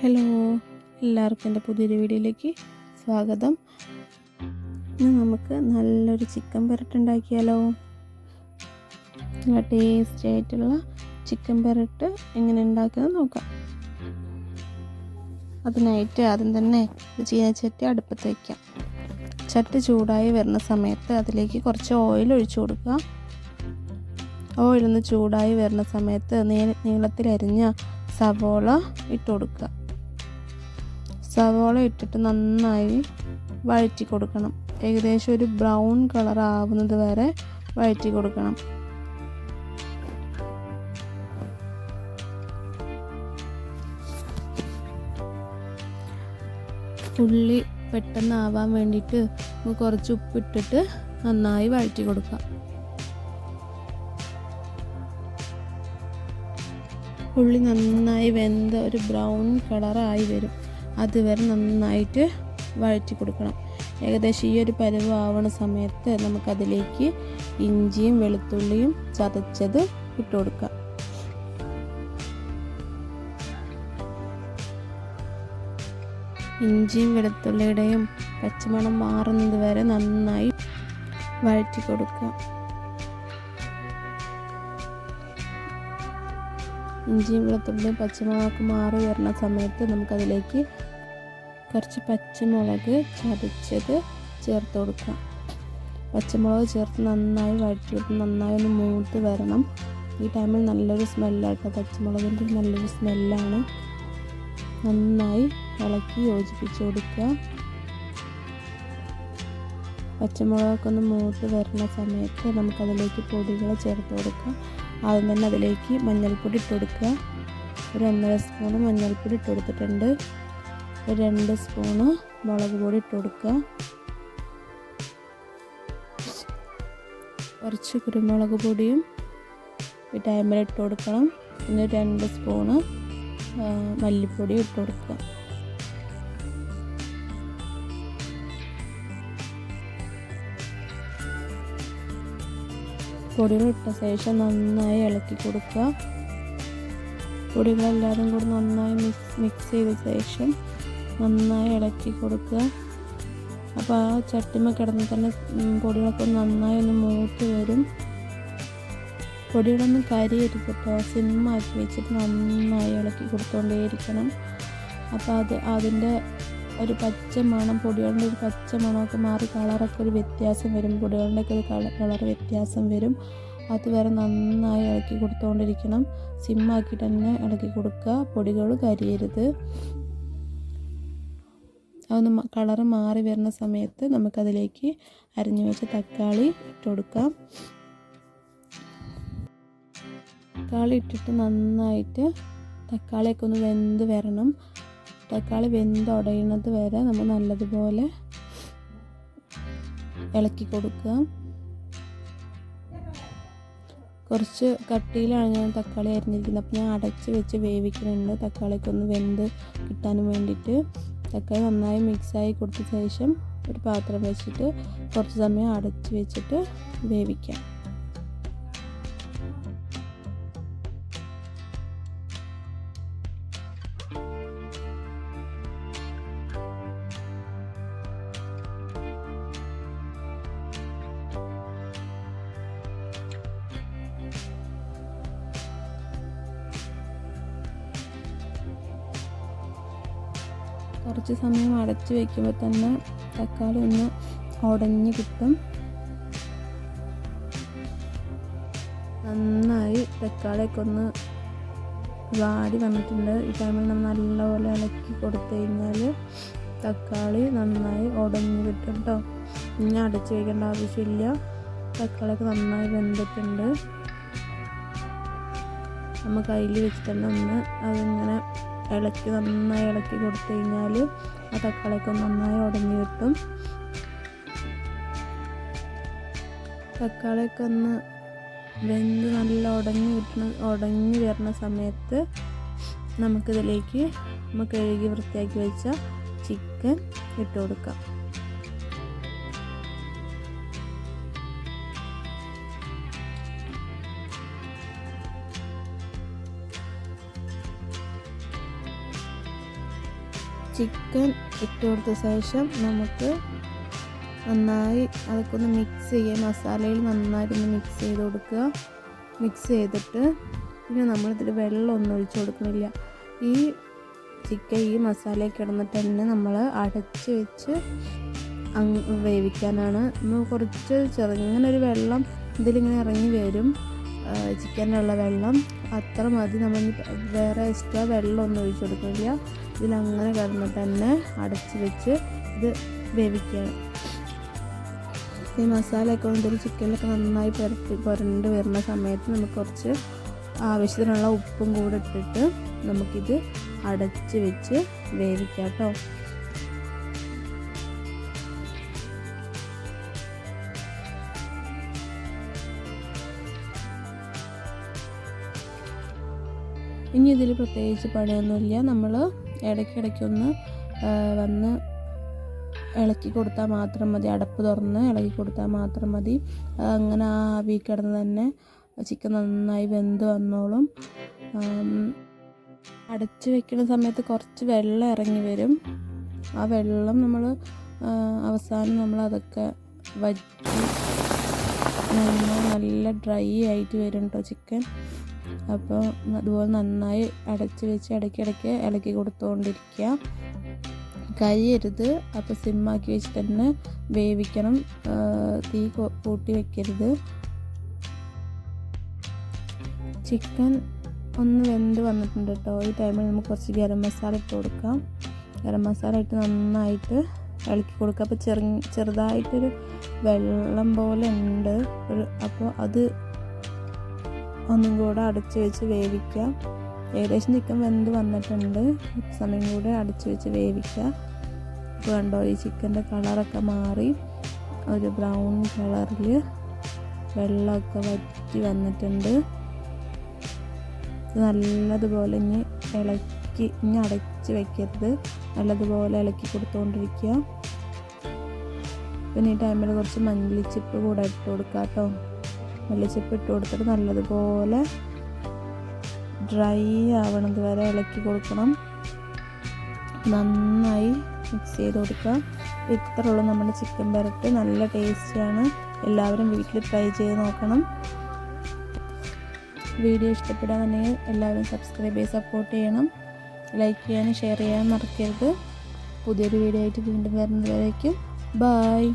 Hello എല്ലാവർക്കും എന്റെ പുതിയൊരു വീഡിയോയിലേക്ക് സ്വാഗതം. ഇന്ന് നമുക്ക് നല്ലൊരു ചിക്കൻ പെരട്ട് ഉണ്ടാക്കിയാലോ? നല്ല ടേസ്റ്റി ആയിട്ടുള്ള ചിക്കൻ പെരട്ട് എങ്ങനെ ഉണ്ടാക്കുന്നത് നോക്കാം. അതിനായിട്ട് ആദ്യം തന്നെ ചീന ചീനച്ചട്ടി അടുപ്പത്ത് വയ്ക്കാം ചട്ടി ചൂടായി വരുന്ന സമയത്ത് അതിലേക്ക് കുറച്ച് ഓയിൽ ഒഴിച്ചു കൊടുക്കുക. ഓയിലൊന്ന് ചൂടായി വരുന്ന സമയത്ത് നീളത്തിലരിഞ്ഞ സവോള ഇട്ട് കൊടുക്കുക. സവോള ഇട്ടിട്ട് നന്നായി വഴറ്റി കൊടുക്കണം. ഏകദേശം ഒരു ബ്രൗൺ കളർ ആവുന്നത് വരെ വഴറ്റി കൊടുക്കണം. ഉള്ളി പെട്ടെന്ന് ആവാൻ വേണ്ടിയിട്ട് കുറച്ച് ഉപ്പിട്ടിട്ട് നന്നായി വഴറ്റി കൊടുക്കാം ഉള്ളി നന്നായി വെന്ത ഒരു ബ്രൗൺ കളറായി വരും. അതുവരെ നന്നായിട്ട് വഴറ്റി കൊടുക്കണം. ഏകദേശം ഈ ഒരു പരുവ് ആവണ സമയത്ത് നമുക്കതിലേക്ക് ഇഞ്ചിയും വെളുത്തുള്ളിയും ചതച്ചത് ഇട്ട് കൊടുക്കാം. ഇഞ്ചിയും വെളുത്തുള്ളിയുടെയും പച്ചമണം മാറുന്നത് വരെ നന്നായി വഴറ്റി കൊടുക്കുക ഇഞ്ചിയും വെളുത്തുള്ളിയും പച്ചമുളകൊക്കെ മാറി വരുന്ന സമയത്ത് നമുക്കതിലേക്ക് കുറച്ച് പച്ചമുളക് ചതച്ചത് ചേർത്ത് കൊടുക്കാം. പച്ചമുളക് ചേർത്ത് നന്നായി വഴറ്റിയിട്ട് നന്നായി ഒന്ന് മൂത്ത് വരണം. ഈ ടൈമിൽ നല്ലൊരു സ്മെല്ലാട്ടോ പച്ചമുളകിന്റെ നല്ലൊരു സ്മെല്ലാണ്. നന്നായി ഇളക്കി യോജിപ്പിച്ച് കൊടുക്കുക. പച്ചമുളകൊക്കെ ഒന്ന് മൂത്ത് വരുന്ന സമയത്ത് നമുക്കതിലേക്ക് പൊടികൾ ചേർത്ത് കൊടുക്കാം. ആദ്യം തന്നെ അതിലേക്ക് മഞ്ഞൾപ്പൊടി ഇട്ട് കൊടുക്കുക. ഒരു ഒന്നര സ്പൂണ് മഞ്ഞൾപ്പൊടി ഇട്ട് കൊടുത്തിട്ടുണ്ട്. ഒരു രണ്ട് സ്പൂണ് മുളക് പൊടി ഇട്ട് കൊടുക്കുക. കുറച്ച് കുരുമുളക് പൊടിയും ഈ ഇട്ട് കൊടുക്കണം. പിന്നെ രണ്ട് സ്പൂണ് മല്ലിപ്പൊടി ഇട്ട് കൊടുക്കുക. പൊടികൾ ഇട്ട ശേഷം നന്നായി ഇളക്കി കൊടുക്കുക. പൊടികളെല്ലാവരും കൂടി നന്നായി മിക്സ് മിക്സ് ചെയ്ത ശേഷം നന്നായി ഇളക്കി കൊടുക്കുക. അപ്പോൾ ആ ചട്ടിമ കിടന്ന് തന്നെ പൊടികളൊക്കെ നന്നായി ഒന്ന് മൂത്ത് വരും. പൊടികളൊന്നും കരിയരുത് കേട്ടോ സിമ്മാക്കി വെച്ചിട്ട് നന്നായി ഇളക്കി കൊടുത്തുകൊണ്ടേയിരിക്കണം അപ്പോൾ അത് അതിന്റെ ഒരു പച്ച മണം പൊടികളുടെ ഒരു പച്ച മണമൊക്കെ മാറി കളറൊക്കെ ഒരു വ്യത്യാസം വരും. പൊടികളുടെ ഒക്കെ ഒരു കളർ വ്യത്യാസം വരും. അത് വരെ നന്നായി ഇളക്കി കൊടുത്തുകൊണ്ടിരിക്കണം സിമ്മാക്കിയിട്ട് തന്നെ ഇളക്കി കൊടുക്കുക. പൊടികൾ കരിയരുത്. അതൊന്ന് കളറ് മാറി വരുന്ന സമയത്ത് നമുക്കതിലേക്ക് അരിഞ്ഞു വെച്ച തക്കാളി ഇട്ട് കൊടുക്കാം. തക്കാളി ഇട്ടിട്ട് നന്നായിട്ട് തക്കാളിയൊക്കെ ഒന്ന് വെന്ത് വരണം. തക്കാളി വെന്ത് ഉടയുന്നത് വരെ നമ്മൾ നല്ലതുപോലെ ഇളക്കി കൊടുക്കുക. കുറച്ച് കട്ടിയിലാണ് ഞാൻ തക്കാളി അരിഞ്ഞിരിക്കുന്നത്. അപ്പോൾ ഞാൻ അടച്ച് വെച്ച് വേവിക്കുന്നുണ്ട്. തക്കാളിക്കൊന്ന് വെന്ത് കിട്ടാനും വേണ്ടിയിട്ട്. തക്കാളി നന്നായി മിക്സായി കൊടുത്ത ശേഷം ഒരു പാത്രം വെച്ചിട്ട് കുറച്ച് സമയം അടച്ച് വെച്ചിട്ട് വേവിക്കാം. കുറച്ച് സമയം അടച്ച് വയ്ക്കുമ്പോൾ തന്നെ തക്കാളി ഒന്ന് ഉടഞ്ഞ് കിട്ടും. നന്നായി തക്കാളിയൊക്കെ ഒന്ന് വാടി വന്നിട്ടുണ്ട്. ഈ ടൈമിൽ നമ്മൾ നല്ലപോലെ ഇളക്കി കൊടുത്തു കഴിഞ്ഞാൽ തക്കാളി നന്നായി ഉടഞ്ഞ് കിട്ടും കേട്ടോ ഇനി അടച്ച് വയ്ക്കേണ്ട ആവശ്യമില്ല. തക്കാളിയൊക്കെ നന്നായി വെന്തിട്ടുണ്ട്. നമ്മൾ കയ്യിൽ വെച്ചിട്ട് ഒന്ന് അതിങ്ങനെ ഇളക്കി നന്നായി ഇളക്കി കൊടുത്തു കഴിഞ്ഞാൽ ആ തക്കാളിയൊക്കെ നന്നായി ഉടഞ്ഞു കിട്ടും. തക്കാളിയൊക്കെ ഒന്ന് വെന്ത് നല്ല ഉടഞ്ഞു കിട്ടുന്ന ഉടഞ്ഞു വരുന്ന സമയത്ത് നമുക്കിതിലേക്ക് നമുക്ക് കഴുകി വൃത്തിയാക്കി വെച്ച ചിക്കൻ ഇട്ട് കൊടുക്കാം. ചിക്കൻ ഇട്ട് കൊടുത്ത ശേഷം നമുക്ക് നന്നായി അതൊക്കെ ഒന്ന് മിക്സ് ചെയ്യുക. മസാലയിൽ നന്നായിട്ടൊന്ന് മിക്സ് ചെയ്ത് കൊടുക്കുക. മിക്സ് ചെയ്തിട്ട് പിന്നെ നമ്മളിതിൽ വെള്ളമൊന്നും ഒഴിച്ച് കൊടുക്കണില്ല. ഈ ചിക്കൻ ഈ മസാലയൊക്കെ കിടന്നിട്ട് തന്നെ നമ്മൾ അടച്ച് വെച്ച് വേവിക്കാനാണ്. കുറച്ച് ചെറുങ്ങനെ ഒരു വെള്ളം ഇതിലിങ്ങനെ ഇറങ്ങി വരും. ചിക്കനിലുള്ള വെള്ളം. അത്ര മതി. നമ്മൾ വേറെ എക്സ്ട്രാ വെള്ളമൊന്നും ഒഴിച്ചു കൊടുക്കില്ല ഇതിലങ്ങനെ കിടന്നിട്ട് തന്നെ അടച്ച് വെച്ച് ഇത് വേവിക്കുകയാണ്. ഈ മസാലയൊക്കെ കൊണ്ടൊരു ചിക്കനിലൊക്കെ നന്നായി പുരട്ടി പുരണ്ട് വരുന്ന സമയത്ത് നമുക്ക് കുറച്ച് ആവശ്യത്തിനുള്ള ഉപ്പും കൂടെ ഇട്ടിട്ട് നമുക്കിത് അടച്ച് വെച്ച് വേവിക്കാം കേട്ടോ. ഇനി ഇതിൽ പ്രത്യേകിച്ച് പണിയൊന്നുമില്ല. നമ്മൾ ഇടയ്ക്കിടയ്ക്കൊന്ന് വന്ന് ഇളക്കി കൊടുത്താൽ മാത്രം മതി. അടപ്പ് തുറന്ന് ഇളക്കി കൊടുത്താൽ മാത്രം മതി. അങ്ങനെ ആ ആവി കിടന്ന് തന്നെ ചിക്കൻ നന്നായി വെന്ത് വന്നോളും. അടച്ച് വെക്കുന്ന സമയത്ത് കുറച്ച് വെള്ളം ഇറങ്ങി വരും. ആ വെള്ളം നമ്മൾ അവസാനം നമ്മൾ അതൊക്കെ വറ്റി നല്ല ഡ്രൈ ആയിട്ട് വരും കേട്ടോ ചിക്കൻ. അപ്പോൾ അതുപോലെ നന്നായി അടച്ച് വെച്ച് ഇടയ്ക്കിടയ്ക്ക് ഇളക്കി കൊടുത്തുകൊണ്ടിരിക്കുക കരിയരുത്. അപ്പോൾ സിമ്മാക്കി വെച്ചിട്ട് തന്നെ വേവിക്കണം. തീ കൂട്ടി വെക്കരുത്. ചിക്കൻ ഒന്ന് വെന്ത് വന്നിട്ടുണ്ട് കേട്ടോ. ഈ ടൈമിൽ നമുക്ക് കുറച്ച് ഗരം മസാല ഇട്ട് കൊടുക്കാം. ഗരം മസാല ഇട്ട് നന്നായിട്ട് ഇളക്കി കൊടുക്കുക അപ്പോൾ ചെറു ചെറുതായിട്ടൊരു വെള്ളം പോലെ ഉണ്ട്. അപ്പോൾ അത് ഒന്നും കൂടെ അടച്ച് വെച്ച് വേവിക്കുക. ഏകദേശം ചിക്കൻ വെന്ത് വന്നിട്ടുണ്ട്. സമയം കൂടെ അടച്ച് വെച്ച് വേവിക്കുക. ഇപ്പോൾ കണ്ടോ ഈ ചിക്കന്റെ കളറൊക്കെ മാറി. ഒരു ബ്രൗൺ കളറിൽ വെള്ളമൊക്കെ വറ്റി വന്നിട്ടുണ്ട്. നല്ലതുപോലെ ഇനി ഇളക്കി ഇനി അടച്ച് വെക്കരുത്. നല്ലതുപോലെ ഇളക്കി കൊടുത്തുകൊണ്ടിരിക്കുക പിന്നെ ഈ ടൈമിൽ കുറച്ച് മല്ലിച്ചിപ്പ് കൂടെ ഇട്ട് കൊടുക്കാം കേട്ടോ മല്ലിച്ചിപ്പ് ഇട്ട് കൊടുത്തിട്ട് നല്ലതുപോലെ ഡ്രൈ ആവണത് വരെ ഇളക്കി കൊടുക്കണം. നന്നായി മിക്സ് ചെയ്ത് കൊടുക്കുക. ഇത്രയുള്ളൂ നമ്മുടെ ചിക്കൻ പെരട്ട്. നല്ല ടേസ്റ്റിയാണ് എല്ലാവരും വീട്ടിൽ ട്രൈ ചെയ്ത് നോക്കണം. വീഡിയോ ഇഷ്ടപ്പെടാന്നുണ്ടെങ്കിൽ എല്ലാവരും സബ്സ്ക്രൈബ് ചെയ്ത് സപ്പോർട്ട് ചെയ്യണം. ലൈക്ക് ചെയ്യാനും ഷെയർ ചെയ്യാനും മറക്കരുത്. പുതിയൊരു വീഡിയോ ആയിട്ട് വീണ്ടും വരുന്നവരേക്കും ബായ്